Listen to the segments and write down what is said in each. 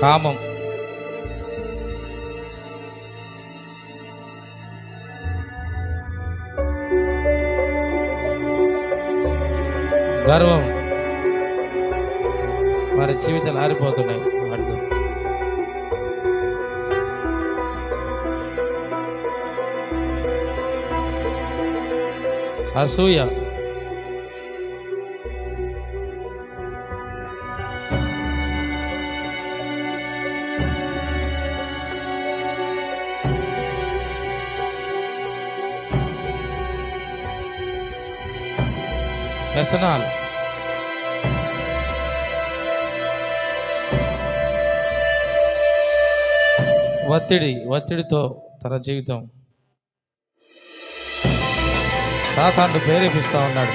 కామం. గర్వం. వారి జీవితాలు ఆరిపోతున్నాయి. వాటితో. అసూయ. వ్యసనాలు. ఒత్తిడి ఒత్తిడితో తన జీవితం. సాతాను ప్రేరేపిస్తూ ఉన్నాడు.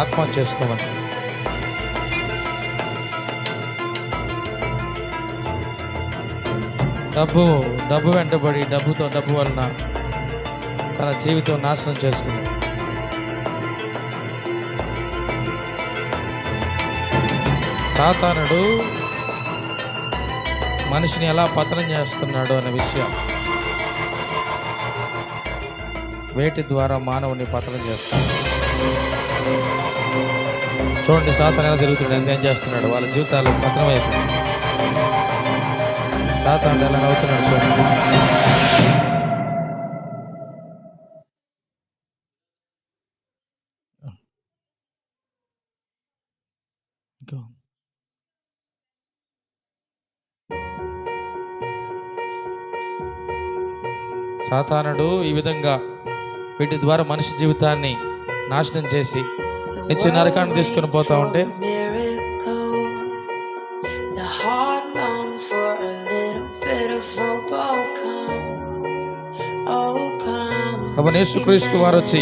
ఆత్మహత్య చేసుకోమని. డబ్బు డబ్బు వెంటబడి డబ్బుతో డబ్బు వలన తన జీవితం నాశనం చేసుకున్నాడు. సాతానుడు మనిషిని ఎలా పతనం చేస్తున్నాడు అనే విషయం వేటి ద్వారా మానవుని పతనం చేస్తాడు. చూడండి సాతాను ఎలా తిరుగుతున్నాడు ఎంత ఏం చేస్తున్నాడు వాళ్ళ జీవితాలు పతనం అయిపోయింది సాతాను ఎలా నవ్వుతున్నాడు చూడండి. ఇంకా సాతానుడు ఈ విధంగా వీటి ద్వారా మనిషి జీవితాన్ని నాశనం చేసి నిత్య నరకాన్ని తీసుకొని పోతా ఉంటే. Oh, oh, యేసుక్రీస్తు వారు వచ్చి.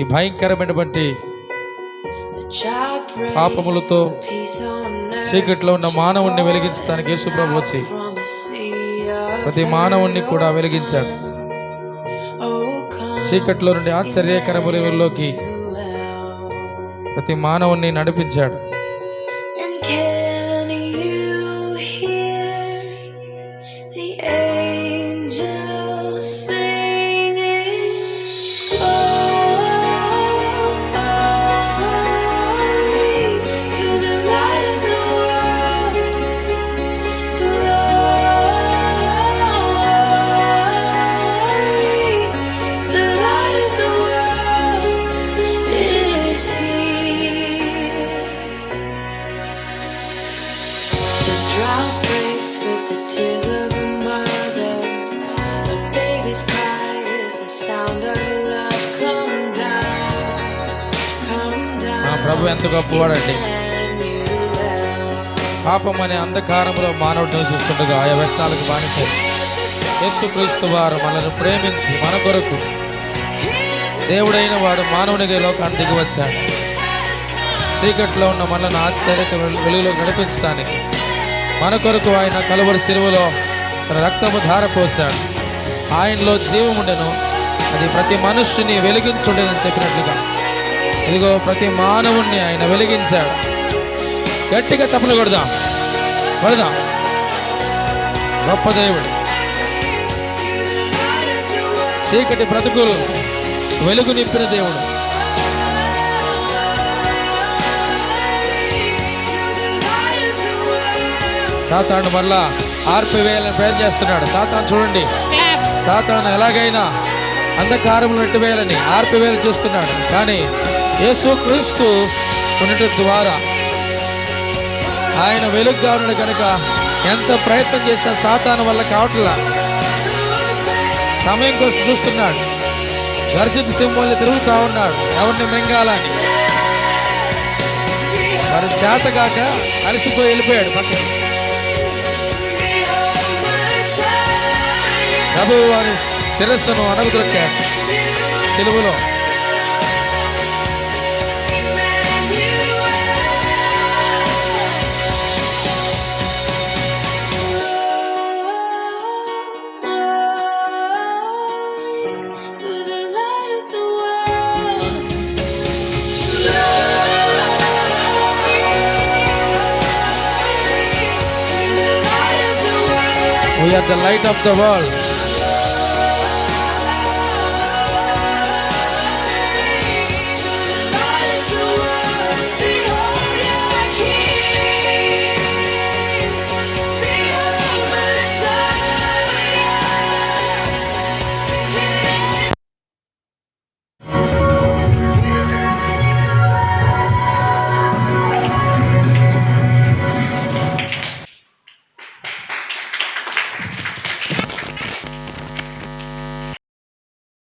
ఈ భయంకరమైనటువంటి పాపములతో. చీకట్లో ఉన్న మానవుణ్ణి వెలిగించడానికి యేసు ప్రభు వచ్చి ప్రతి మానవుణ్ణి కూడా వెలిగించాడు చీకట్లో నుండి ఆశ్చర్యకరములలోకి Emmanuel. ప్రతి మానవుణ్ణి నడిపించాడు angel మన ప్రభు ఎంత గొప్పవాడండి. పాపం అనే అంధకారంలో మానవుడు నివసిస్తుండగా ఆయా వ్యసనాలకు బానిస. యేసుక్రీస్తు వారు మనల్ని ప్రేమించి మన కొరకు దేవుడైన వాడు మానవునిగా లోకాన్ని దిగి వచ్చాడు. చీకట్లో ఉన్న మనల్ని ఆశ్చర్యక వెలుగులో నడిపించడానికి మన కొరకు ఆయన కలువరి సిరువులో తన రక్తము ధార పోశాడు ఆయనలో జీవముండెను అది ప్రతి మనుష్యుని వెలిగించుండేదని చెప్పినట్లుగా. ఇదిగో ప్రతి మానవుణ్ణి ఆయన వెలిగించాడు. గట్టిగా చప్పలు కొడదాం. కొడదాం. గొప్ప దేవుడు. చీకటి బ్రతుకులు వెలుగు నింపిన దేవుడు. సాతాను మళ్ళా ఆర్పివేయాలని ప్రయత్నం చేస్తున్నాడు. సాతాను చూడండి. సాతాను ఎలాగైనా అంధకారములు నెట్టివేయాలని ఆర్పివేయాలని చూస్తున్నాడు. కానీ యేసు క్రీస్తు ఉండటం ద్వారా ఆయన వెలుగుగా ఉన్నాడు కనుక ఎంత ప్రయత్నం చేసినా సాతాను వల్ల కావట్లా. సమయం కోసం చూస్తున్నాడు. గర్జిత సింహల్ని తిరుగుతా ఉన్నాడు. ఎవరిని మింగాలని? మరి చేతగాక అలసిపోయి వెళ్ళిపోయాడు పక్కన ప్రభు వారి ಶಿರಸ್ಸನ್ನು ಅನಗುದ್ರಕ್ಕೆ ಸಿಲುಬಲು the light of the world.